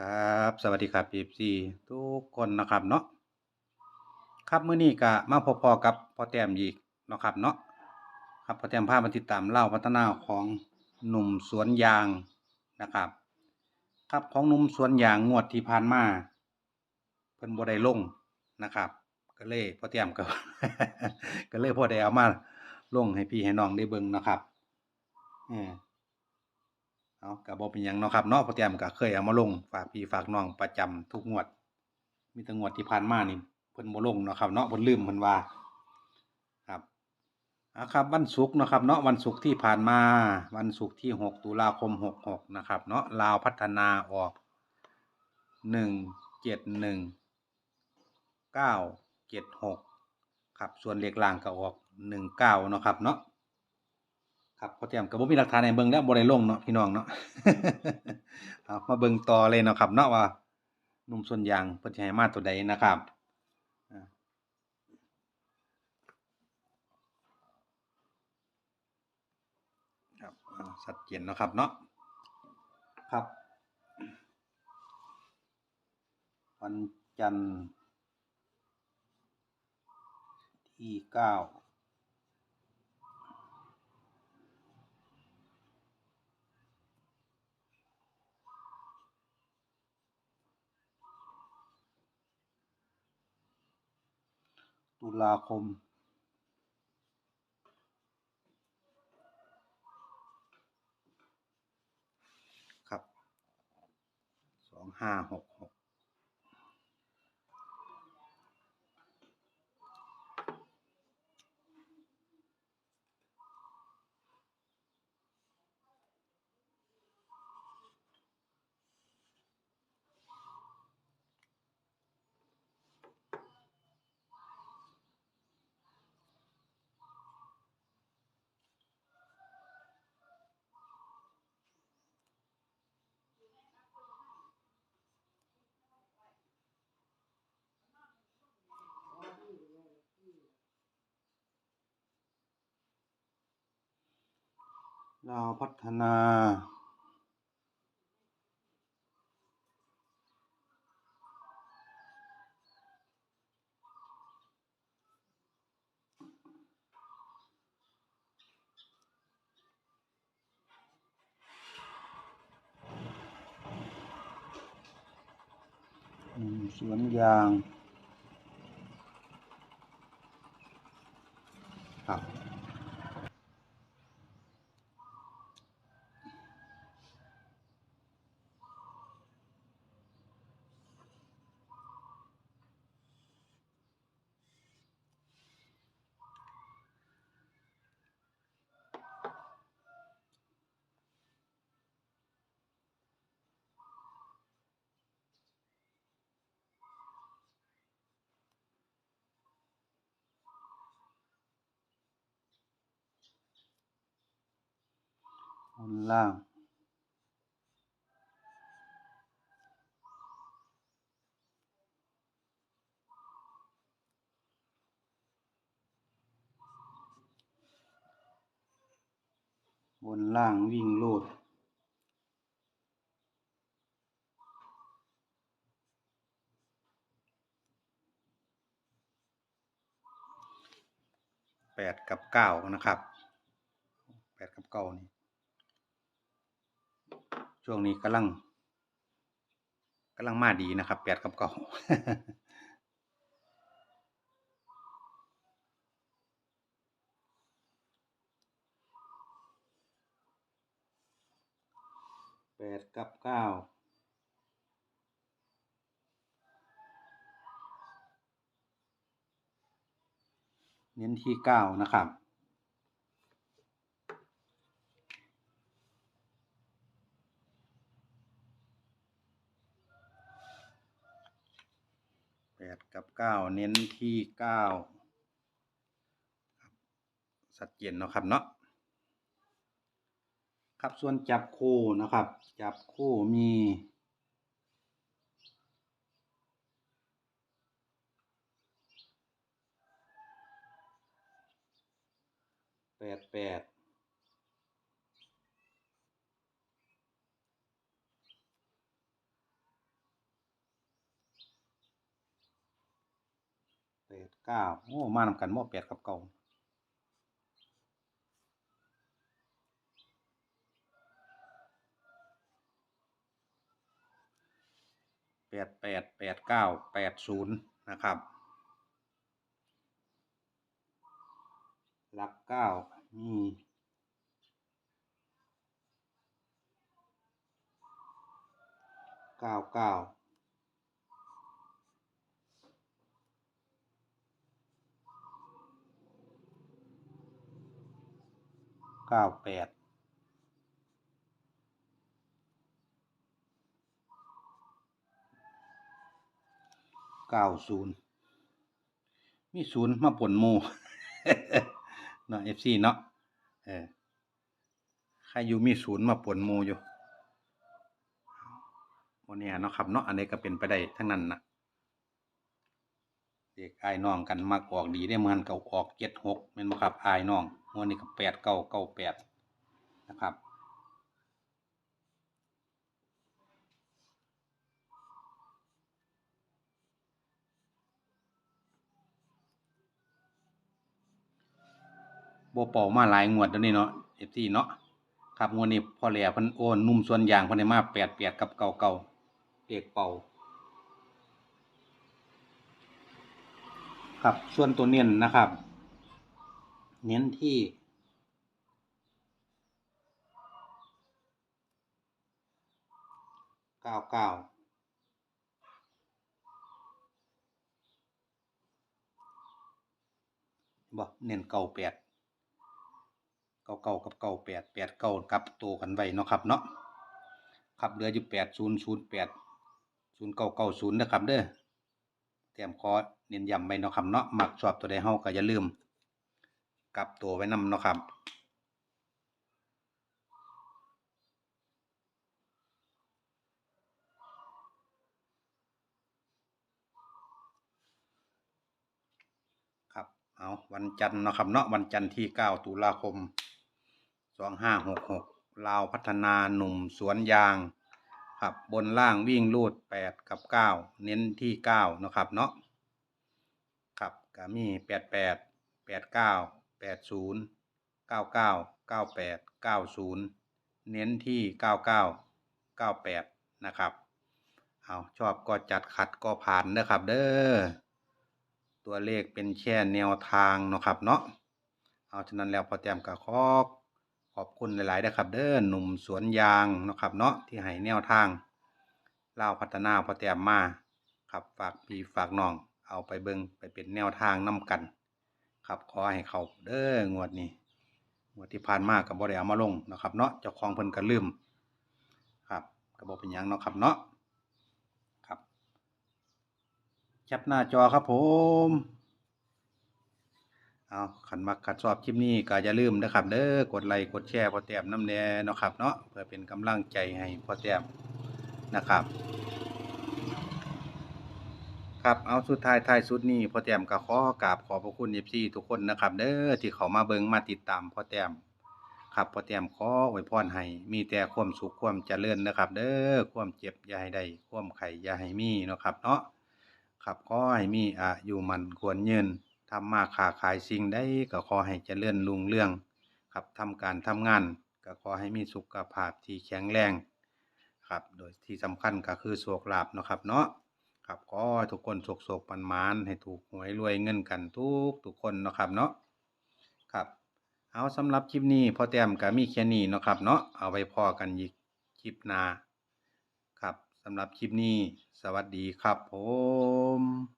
ครับ สวัสดีครับ FC ทุกคนนะครับเนาะครับเมื้อนี้ก็มาพบพอกับพ่อแต้มอีกเนาะครับเนาะครับพ่อแต้มพามาติดตามเล่าพัฒนาของหนุ่มสวนยางนะครับ ครับของหนุ่มสวนยางงวดที่ผ่านมาเพิ่นบ่ได้ลงนะครับ ก็เลยพ่อแต้มก็ก็เลยพอได้เอามาลงให้พี่ให้น้องได้เบิ่งนะครับเออ เอาก็บ่เป็นยังเนาะครับเนาะพอแต้มก็เคยเอามาลงฝากพี่ฝากน้องประจำทุกงวด มีแต่งวดที่ผ่านมานี่เพิ่นบ่ลงเนาะครับเนาะเพิ่นลืมเพิ่นว่าครับอ่าครับวันศุกร์เนาะครับเนาะวันศุกร์ที่ผ่านมา วันศุกร์ที่ 6 ตุลาคม 66 นะครับเนาะลาวพัฒนาออก 171 976 ครับส่วนเลขล่างก็ออก 19 เนาะครับเนาะ ครับพอเตรียมกับบ่มีหลักฐานให้เบิ่งแล้วบ่ได้ลงเนาะพี่น้องเนาะเอามาเบิ่งต่อเลยเนาะครับ เนาะว่าหนุ่มส่วนยางเพิ่นสิให้มาตัวใดนะครับครับอ่าชัดเจนเนาะครับเนาะครับ วันจันทร์ที่เก้า ตุลาคม ครับสองห้าหกหก เราวพัฒนาสวนยาง นล่าง บนล่างวิ่งโลดแปดกับเก้านะครับแปดกับเก้านี่ ช่วงนี้กำลังกำลังมาดีนะครับแปดกับเก้าแปดกับเก้าเน้นที่เก้านะครับ แปดกับ เก้าเน้นที่เก้าครับสัดเจนเนาะครับเนาะครับส่วนจับคู่นะครับ จับคู่มีแปดแปด เก้าโอ้มานำกันหม้อแปดกับเก่าแปดแปดแปดเก้าแปดศูนย์นะครับหลักเก้ามีเก้าเก้า เก้าแปดเก้าศูนย์มีศูนย์มาปนหมูเนาะเอฟซีเนาะเออใครอยู่มีศูนย์มาปนหมูอยู่วันนี้เนาะครับเนาะอันนี้ก็เป็นไปได้ทั้งนั้นนะเด็กอายน้องกันมากออกดีได้เหมือนก่าออกเจ็ดหกเป็นบ่ครับอายน้อง วันนี้ก็แปดเก้าเก้าแปดนะครับโบเป่ามาหลายงวดแล้วนี่เนาะเอฟซีเนาะครับงวดนี้พอแหล่พันโอนนุ่มส่วนยางพันได้มาแปดแปดกับเก่าเก่าเอกเป่าครับส่วนตัวเน้นนะครับ เน้นที่เก้าเก้าบอกเน้นเก้าแปดเก้าเก้ากับเก้าแปดแปดเก้ากับตัวกันไว้เนาะครับเนาะครับเหลืออยู่แปดศูนย์ศูนย์แปดศูนย์เก้าเก้าศูนย์นะครับเด้อเตรียมคอเน้นย้ำไว้เนาะครับเนาะหมักชอบตัวใดเฮาก็อย่าลืม กลับตัวไว้นำเนาะครับ ครับ เอาวันจันทร์เนาะครับเนาะวันจันทร์ที่เก้าตุลาคมสองห้าหกหกลาวพัฒนาหนุ่มสวนยาง ครับ บนล่างวิ่งลูดแปดกับเก้าเน้นที่เก้านาะครับเนาะครับก็มีแปด แปดศูนย์เก้าเก้าเก้าแปดเก้าศูนย์เน้นที่เก้าเก้าเก้าแปดนะครับ เอาชอบก็จัดขัดก็ผ่านนะครับ เด้อ ตัวเลขเป็นแค่แนวทางเนาะครับเนาะ เอาฉะนั้นแล้วพอแต้มกับขอขอบคุณหลายๆนะครับ เด้อ หนุ่มสวนยางเนาะครับเนาะที่ให้แนวทางเล่าพัฒนาพอแต้มมาครับฝากพี่ฝากน้องเอาไปเบิงไปเป็นแนวทางนํกัน ครับขอให้เขาเด้องวดนี้งวดที่ผ่านมากับบ่ได้เอามาลงนะครับเนาะเจ้าของเพิ่นก็ลืมครับก็บ่เป็นยังเนาะครับเนาะครับแคปหน้าจอครับผมเอาขันมักขัดชอบคลิปนี้ก็อย่าลืมนะครับ เด้อกดไลค์กดแชร์พอแต้มน้ำแน่เนาะครับเนาะเพื่อเป็นกำลังใจให้พอแต้มนะครับ ครับเอาสุดท้ายท้ายสุดนี้พ่อแต้มก็ขอกราบขอบพระคุณเอฟซีทุกคนนะครับ เด้อที่เขามาเบิงมาติดตามพ่อแต้มครับพ่อแต้มขออวยพรให้มีแต่ความสุขความเจริญนะครับ เด้อความเจ็บอย่าให้ได้ความไข่อย่าให้มีเนาะครับเนาะครับขอให้มีอายุมันควรยืนทำมาค้าขายสิ่งใดก็ขอให้เจริญรุ่งเรือง ครับทำการทำงานก็ขอให้มีสุขภาพที่แข็งแรง ครับ โดยที่สำคัญก็คือโชคลาภเนาะครับเนาะ ครับก็ทุกคนโชคโศกปันมานให้ถูกหวยรวยเงินกันทุกทุกคนเนาะครับเนาะครับเอาสำหรับคลิปนี้พอแต้มก็มีแค่นี้เนาะครับเนาะเอาไว้พอกันอีกคลิปหน้าครับสำหรับคลิปนี้ สวัสดีครับผม